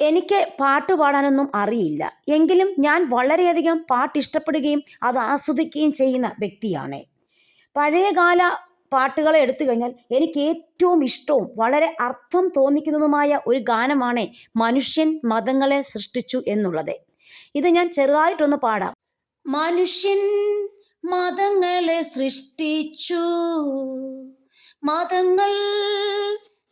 എനിക്ക് പാട്ട് പാടാനൊന്നും അറിയില്ല. എങ്കിലും ഞാൻ വളരെയധികം പാട്ട് ഇഷ്ടപ്പെടുകയും അത് ആസ്വദിക്കുകയും ചെയ്യുന്ന വ്യക്തിയാണ്. പഴയകാല പാട്ടുകളെ എടുത്തു കഴിഞ്ഞാൽ എനിക്ക് ഏറ്റവും ഇഷ്ടവും വളരെ അർത്ഥം തോന്നിക്കുന്നതുമായ ഒരു ഗാനമാണ് മനുഷ്യൻ മതങ്ങളെ സൃഷ്ടിച്ചു എന്നുള്ളത്. ഇത് ഞാൻ ചെറുതായിട്ടൊന്ന് പാടാം. മനുഷ്യൻ മതങ്ങളെ സൃഷ്ടിച്ചു. മതങ്ങൾ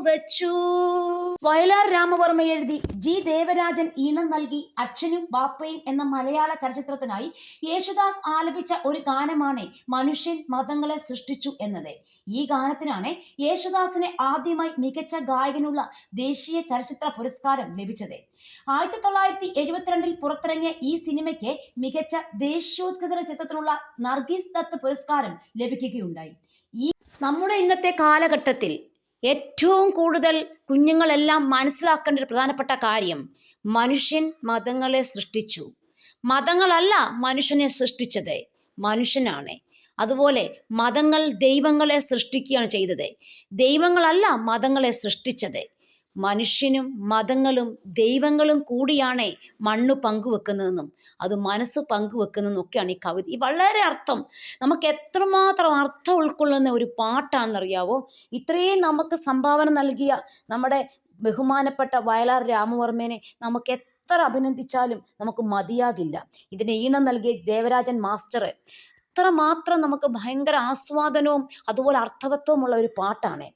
പങ്കുവച്ചു വയലാർ രാമവർമ്മ എഴുതി ജി ദേവരാജൻ ഈണം നൽകി അച്ഛനും ബാപ്പയും എന്ന മലയാള ചലച്ചിത്രത്തിനായി യേശുദാസ് ആലപിച്ച ഒരു ഗാനമാണ് മനുഷ്യൻ മതങ്ങളെ സൃഷ്ടിച്ചു എന്നത്. ഈ ഗാനത്തിനാണ് യേശുദാസിനെ ആദ്യമായി മികച്ച ഗായകനുള്ള ദേശീയ ചലച്ചിത്ര പുരസ്കാരം ലഭിച്ചത്. ആയിരത്തി തൊള്ളായിരത്തി എഴുപത്തിരണ്ടിൽ പുറത്തിറങ്ങിയ ഈ സിനിമയ്ക്ക് മികച്ച ദേശീയോത്കൃത ചിത്രത്തിനുള്ള നർഗീസ് ദത്ത് പുരസ്കാരം ലഭിക്കുകയുണ്ടായി. ഈ നമ്മുടെ ഇന്നത്തെ കാലഘട്ടത്തിൽ ഏറ്റവും കൂടുതൽ കുഞ്ഞുങ്ങളെല്ലാം മനസ്സിലാക്കേണ്ട ഒരു പ്രധാനപ്പെട്ട കാര്യം മനുഷ്യൻ മതങ്ങളെ സൃഷ്ടിച്ചു. മതങ്ങളല്ല മനുഷ്യനെ സൃഷ്ടിച്ചത്. മനുഷ്യനാണ്. അതുപോലെ മതങ്ങൾ ദൈവങ്ങളെ സൃഷ്ടിക്കുകയാണ് ചെയ്തത്. ദൈവങ്ങളല്ല മതങ്ങളെ സൃഷ്ടിച്ചത്. മനുഷ്യനും മതങ്ങളും ദൈവങ്ങളും കൂടിയാണ് മണ്ണ് പങ്കുവെക്കുന്നതെന്നും അത് മനസ്സ് പങ്കുവെക്കുന്നതെന്നും ഒക്കെയാണ് ഈ കവിത. ഈ വളരെ അർത്ഥം നമുക്ക് എത്രമാത്രം അർത്ഥം ഉൾക്കൊള്ളുന്ന ഒരു പാട്ടാണെന്നറിയാവോ? ഇത്രയും നമുക്ക് സംഭാവന നൽകിയ നമ്മുടെ ബഹുമാനപ്പെട്ട വയലാർ രാമവർമ്മേനെ നമുക്ക് എത്ര അഭിനന്ദിച്ചാലും നമുക്ക് മതിയാകില്ല. ഇതിന് ഈണം നൽകിയ ദേവരാജൻ മാസ്റ്റർ അത്രമാത്രം നമുക്ക് ഭയങ്കര ആസ്വാദനവും അതുപോലെ അർത്ഥവത്വമുള്ള ഒരു പാട്ടാണ്.